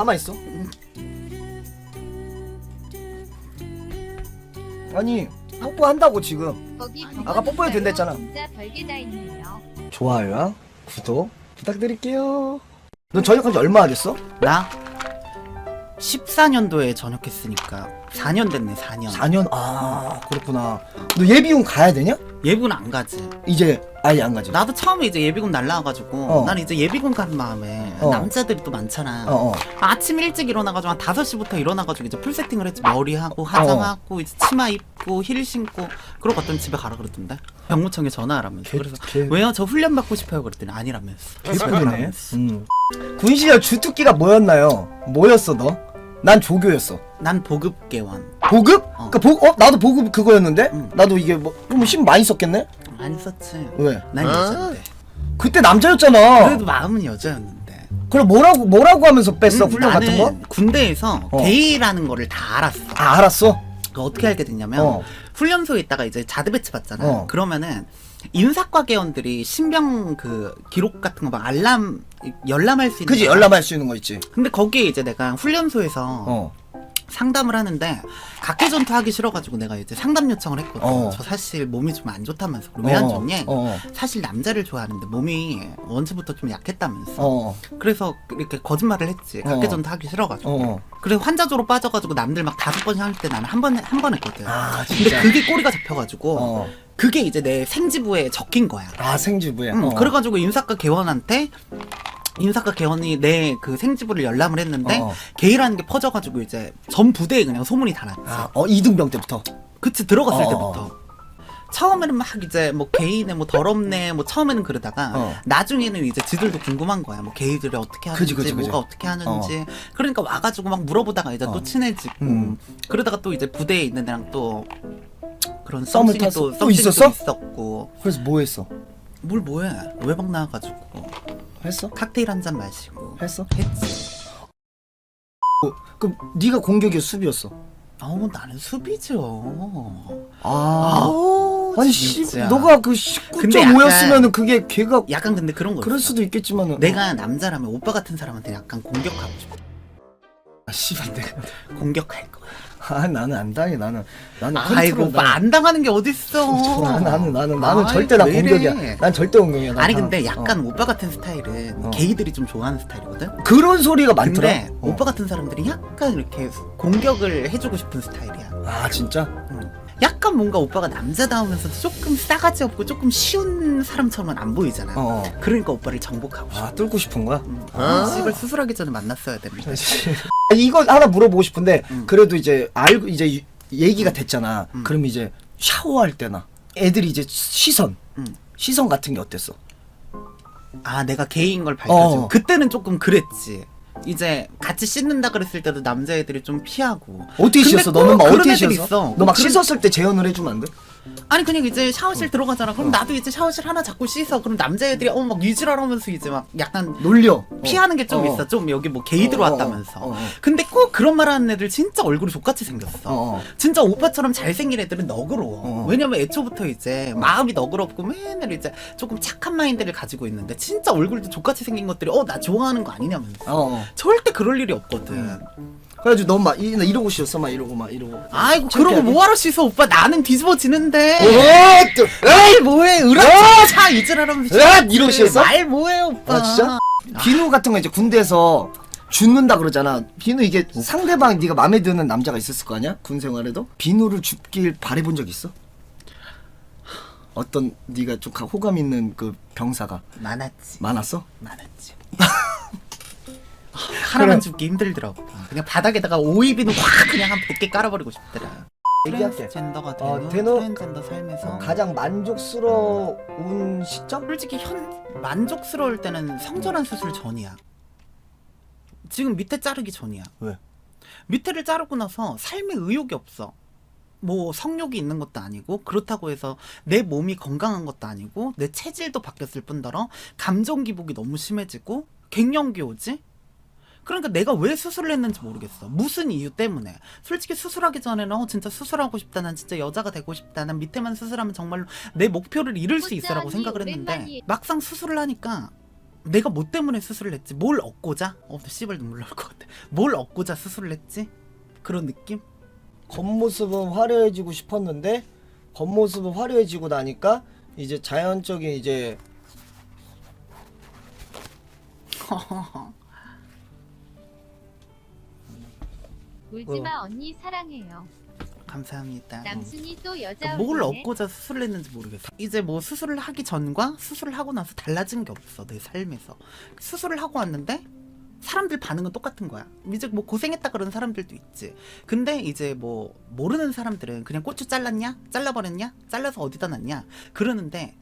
가만 있어. 아니 뽀뽀한다고 지금. 거기 아까 뽀뽀해도 된다 했잖아. 진짜 별게 다 있네요. 좋아요랑 구독 부탁드릴게요. 넌 전역한 지 얼마나 됐어? 나 14년도에 전역했으니까 4년 됐네 4년 4년. 아 그렇구나. 너 예비군 가야 되냐? 예비군 안 가지 이제 아예 안 가지. 나도 처음에 이제 예비군 날라와가지고 어. 난 이제 예비군 가는 마음에 어. 남자들이 또 많잖아 어 어. 아침 일찍 일어나가지고 한 5시부터 일어나가지고 이제 풀 세팅을 했지 머리하고 화장하고 이제 치마 입고 힐 신고 그러고 갔더니 집에 가라 그랬던데 병무청에 전화하라면서 개- 그래서 개- 왜요 저 훈련 받고 싶어요 그랬더니 아니라면서 개꿀이네. 음. 군 시절 주특기가 뭐였나요? 뭐였어 너? 난 조교였어. 난 보급계원 보급? 어. 그니까 보, 어 나도 보급 그거였는데. 응. 나도 이게 뭐좀힘 많이 썼겠네. 안 썼지 왜? 난 여자인데 그때 남자였잖아. 그래도 마음은 여자였는데 그럼 뭐라고 뭐라고 하면서 뺐어 음, 훈련 같은 나는 거? 군대에서 어. 게이라는 거를 다 알았어. 아 알았어. 그 어떻게 알게 됐냐면 어. 훈련소에 있다가 이제 자드 배치 받잖아. 어. 그러면은 인사과 계원들이 신병 그 기록 같은 거 막 알람 열람할 수 있는. 그지 거야. 열람할 수 있는 거 있지. 근데 거기에 이제 내가 훈련소에서 어. 상담을 하는데 각계 전투 하기 싫어가지고 내가 이제 상담 요청을 했거든. 어. 저 사실 몸이 좀 안 좋다면서. 왜안 어, 좋니? 어. 사실 남자를 좋아하는데 몸이 원체부터 좀 약했다면서. 어. 그래서 이렇게 거짓말을 했지. 어. 각계 전투 하기 싫어가지고. 어. 그래서 환자조로 빠져가지고 남들 막 다섯 번씩 할 때 나는 한 번 한 번 했거든. 아 근데. 그게 꼬리가 잡혀가지고 어. 그게 이제 내 생지부에 적힌 거야. 아 생지부에. 응, 어. 그래가지고 인사과 개원한테 인사과 개원이 내 그 생지부를 열람을 했는데 어. 게이라는 게 퍼져가지고 이제 전 부대에 그냥 소문이 다 났지. 아, 어 이등병 때부터. 그치 들어갔을 어. 때부터. 처음에는 막 이제 뭐 게이네 뭐 더럽네 뭐 처음에는 그러다가 어. 나중에는 이제 지들도 궁금한 거야 뭐 게이들이 어떻게 하는지 그지, 그지. 뭐가 어떻게 하는지 그러니까 와가지고 막 물어보다가 이제 어. 또 친해지고 음. 그러다가 또 이제 부대에 있는 애랑 또 그런 썸을 썸씽이 탔어? 또 있었어? 있었고 그래서 뭐 했어? 뭘 뭐해 외박 나와가지고 했어? 칵테일 한 잔 마시고 했어? 했지 그럼 네가 공격이었어 수비였어? 어우 나는 수비죠 아. 아우 아니 씨, 진짜. 너가 그 근데 19.5였으면은 그게 걔가 약간 근데 그런 거 그럴 있어. 수도 있겠지만은 내가 남자라면 오빠 같은 사람한테 약간 공격하고 싶어. 아, 씨발 내가 공격할 거야. 아 나는 안 당해 나는 나는 아이고 컨트롤, 나는- 안 당하는 게 어딨어. 나는 나는 나는 나는 아이, 절대 왜 이래. 공격이야. 난 절대 공격이야. 난 아니 다- 근데 어. 약간 오빠 같은 스타일은 어. 게이들이 좀 좋아하는 스타일이거든. 그런 소리가 많더라. 근데 어. 오빠 같은 사람들이 약간 이렇게 공격을 해주고 싶은 스타일이야. 아 진짜? 응. 약간 뭔가 오빠가 남자다우면서도 조금 싸가지 없고 조금 쉬운 사람처럼은 안 보이잖아. 어. 그러니까 오빠를 정복하고 싶어. 아 뚫고 싶은 거야? 응. 아, 씨발 수술하기 전에 만났어야 되는데. 이거 하나 물어보고 싶은데 음. 그래도 이제 알고 이제 유- 얘기가 됐잖아. 음. 그럼 이제 샤워할 때나 애들이 이제 시선 응. 시선 같은 게 어땠어? 아 내가 게이인 걸 밝혀지고 어. 그때는 조금 그랬지 이제 같이 씻는다 그랬을 때도 남자애들이 좀 피하고 어떻게 근데 씻었어? 꼭 너는 막 그런 어떻게 애들 씻었어? 있어. 너 막 그런- 씻었을 때 재현을 해주면 안 돼? 아니 그냥 이제 샤워실 들어가잖아 그럼 나도 이제 샤워실 하나 잡고 씻어 그럼 남자애들이 어 막 유지랄하면서 이제 막 약간 놀려. 피하는 게 좀 어. 있어 좀 여기 뭐 게이 어, 들어왔다면서 어, 어, 어. 근데 꼭 그런 말 하는 애들 진짜 얼굴이 족같이 생겼어 어, 어. 진짜 오빠처럼 잘생긴 애들은 너그러워. 어. 왜냐면 애초부터 이제 마음이 너그럽고 맨날 이제 조금 착한 마인드를 가지고 있는데 진짜 얼굴도 족같이 생긴 것들이 어 나 좋아하는 거 아니냐면서. 어, 어. 절대 그럴 일이 없거든. 그래가지고 넌막 이러고 씻었어, 막 이러고 막 이러고. 아이고 창피하게. 그러고 뭐하러 씻어 오빠 나는 뒤집어지는데. 어, 또, 말 뭐해 으라 차 이질하라면서. 으악! 이러고 씻었어? 말 뭐해 오빠. 아 진짜? 비누 같은 거 이제 군대에서 줍는다 그러잖아. 비누 이게 상대방 네가 마음에 드는 남자가 있었을 거 아니야? 군 생활에도 비누를 줍길 바래본 적 있어? 어떤 네가 좀 가- 호감 있는 그 병사가 많았지. 많았어? 많았지. 하나만 그럼- 줍기 힘들더라고. 그냥 바닥에다가 오이비는 확 그냥 한 100개 깔아버리고 싶더라. 얘기할게. 트랜스젠더가 어, 되는 되노- 트랜스젠더 삶에서 가장 만족스러운 시점? 솔직히 현 만족스러울 때는 성전환 수술 전이야. 지금 밑에 자르기 전이야. 왜? 밑에를 자르고 나서 삶에 의욕이 없어. 뭐 성욕이 있는 것도 아니고 그렇다고 해서 내 몸이 건강한 것도 아니고 내 체질도 바뀌었을 뿐더러 감정 기복이 너무 심해지고 갱년기 오지? 그러니까 내가 왜 수술을 했는지 모르겠어. 무슨 이유 때문에. 솔직히 수술하기 전에는 어 진짜 수술하고 싶다. 난 진짜 여자가 되고 싶다. 난 밑에만 수술하면 정말로 내 목표를 이룰 수 있어라고 생각을 했는데. 막상 수술을 하니까 내가 뭐 때문에 수술을 했지? 뭘 얻고자? 어, 나 씨발 눈물 나올 것 같아. 뭘 얻고자 수술을 했지? 그런 느낌? 겉모습은 화려해지고 싶었는데 겉모습은 화려해지고 나니까 이제 자연적인 이제 울지마 언니 사랑해요. 감사합니다. 남순이 또 여자 그러니까 뭘 얼굴에 얻고자 수술을 했는지 모르겠어. 이제 뭐 수술을 하기 전과 수술을 하고 나서 달라진 게 없어 내 삶에서. 수술을 하고 왔는데 사람들 반응은 똑같은 거야. 이제 뭐 고생했다 그러는 사람들도 있지. 근데 이제 뭐 모르는 사람들은 그냥 고추 잘랐냐? 잘라버렸냐? 잘라서 어디다 놨냐? 그러는데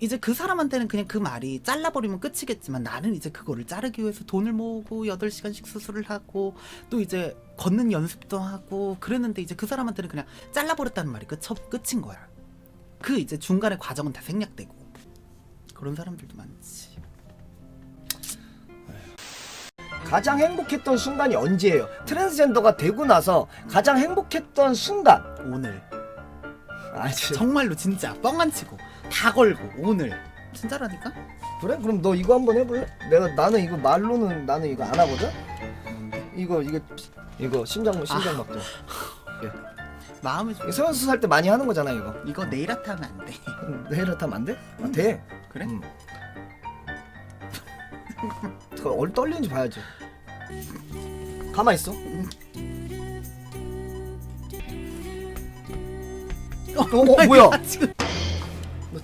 이제 그 사람한테는 그냥 그 말이 잘라버리면 끝이겠지만 나는 이제 그거를 자르기 위해서 돈을 모으고 8시간씩 수술을 하고 또 이제 걷는 연습도 하고 그랬는데 이제 그 사람한테는 그냥 잘라버렸다는 말이 끝, 끝인 거야. 그 이제 중간에 과정은 다 생략되고 그런 사람들도 많지. 가장 행복했던 순간이 언제예요? 트랜스젠더가 되고 나서 가장 행복했던 순간. 오늘 아, 저- 정말로 진짜 뻥 안 치고 다 걸고 오늘 진짜라니까? 그래? 그럼 너 이거 한번 해볼래? 내가 나는 이거 말로는 나는 이거 안 하거든. 이거 이거 이거 심장 심장 막도. 마음이 좀 세원수 살 때 많이 하는 거잖아 이거. 이거 네일 아트 하면 안 돼. 내일 하면 안 돼? 아, 돼. 그래? 응. 그얼 떨리는지 봐야지. 가만 있어. 어, 어 뭐야? 아, 지금 너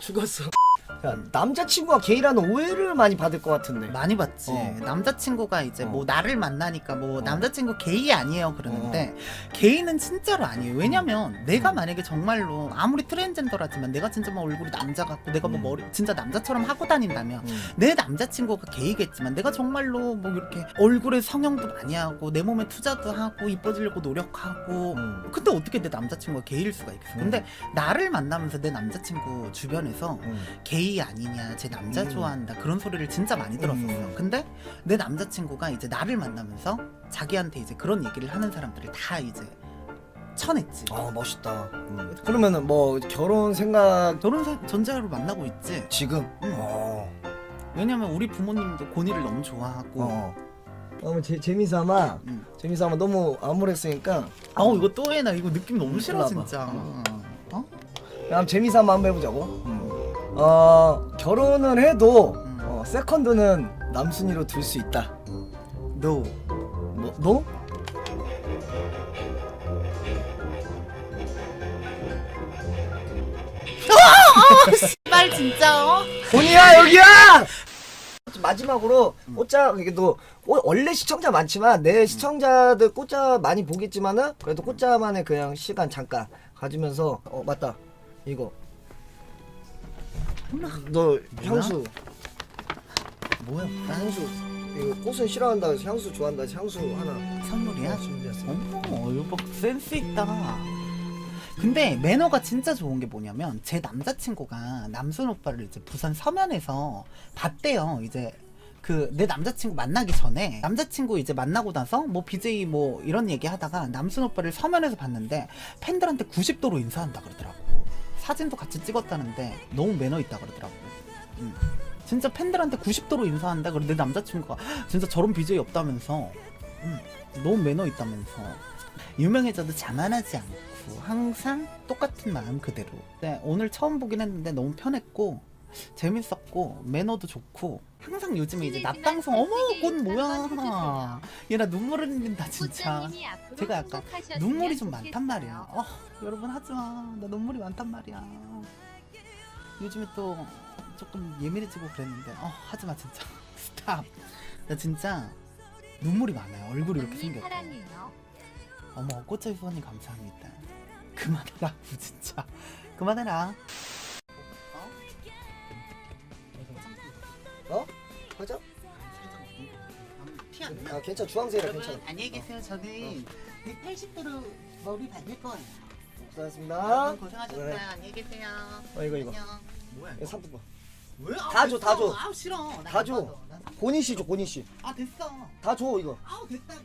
죽었어. 야, 남자친구가 게이라는 오해를 많이 받을 것 같은데. 많이 봤지. 어. 남자친구가 이제 어. 뭐 나를 만나니까 뭐 어. 남자친구 게이 아니에요 그러는데 게이는 진짜로 아니에요. 왜냐면 내가 만약에 정말로 아무리 트랜스젠더라지만 내가 진짜 막 얼굴이 남자 같고 내가 뭐 음. 머리 진짜 남자처럼 하고 다닌다면 음. 내 남자친구가 게이겠지만 내가 정말로 뭐 이렇게 얼굴에 성형도 많이 하고 내 몸에 투자도 하고 이뻐지려고 노력하고 음. 근데 어떻게 내 남자친구가 게이일 수가 있겠어. 근데 나를 만나면서 내 남자친구 주변에서 음. 게이 아니냐, 제 남자 음. 좋아한다 그런 소리를 진짜 많이 들었었어. 음. 근데 내 남자친구가 이제 나를 만나면서 자기한테 이제 그런 얘기를 하는 사람들을 다 이제 쳐냈지. 아 멋있다. 음. 그러면은 뭐 결혼 생각 결혼 사- 전제하로 만나고 있지. 지금? 응. 어. 왜냐면 우리 부모님도 고니를 너무 좋아하고. 어. 어, 제, 재미삼아 응. 재미삼아 너무 암울했으니까 아우 이거 또 해 나 이거 느낌 너무 음, 싫어 진짜. 와봐. 어? 그냥 재미삼아 한번 해보자고 어 결혼을 해도 음. 어, 세컨드는 남순이로 둘 수 있다 너 뭐, 너? 말 진짜 어? 본이야 여기야! 마지막으로 꽃자 이게 또 어, 원래 시청자 많지만 내 시청자들 꽃자 많이 보겠지만은 그래도 꽃자만의 그냥 시간 잠깐 가지면서 어 맞다 이거 너 향수 뭐야? 나 향수 이거 꽃은 싫어한다 해서 향수 좋아한다 해서 향수 하나 선물이야? 준비했어 어머 이거 센스 있다. 근데 매너가 진짜 좋은 게 뭐냐면 제 남자친구가 남순 오빠를 이제 부산 서면에서 봤대요. 이제 그 내 남자친구 만나기 전에 남자친구 이제 만나고 나서 뭐 BJ 뭐 이런 얘기 하다가 남순 오빠를 서면에서 봤는데 팬들한테 90도로 인사한다 그러더라고. 사진도 같이 찍었다는데 너무 매너 있다 그러더라고. 음. 진짜 팬들한테 90도로 인사한다. 그런데 내 남자친구가 진짜 저런 BJ 없다면서 음, 너무 매너 있다면서 유명해져도 자만하지 않고 항상 똑같은 마음 그대로 네, 오늘 처음 보긴 했는데 너무 편했고 재밌었고 매너도 좋고 항상 요즘에 이제 낮 방송 어머 꽃 뭐야? 얘나 눈물 흘린다 진짜. 제가 약간 눈물이 좀 많단. 말이야. 어, 여러분 하지마. 나 눈물이 많단 말이야. 요즘에 또 조금 예민해지고 그랬는데 어 하지마 진짜. 스탑. 나 진짜 눈물이 많아요. 얼굴이 이렇게 생겼고. 어머 꽃차이 후원님 감사합니다. 그만해라 진짜. 그만해라 티안 아 괜찮아. 주황색이라 여러분 괜찮아. 안녕히 계세요. 저는 180도로 머리 받을 거예요. 고생하셨습니다. 여러분 고생하셨어요. 그래. 안녕히 계세요. 어 이거 이거. 안녕. 뭐야 이거? 상품권 왜? 다 줘, 다 줘. 아우 싫어. 다 줘. 고니 씨줘 고니 아 됐어. 이거. 아우 됐다고.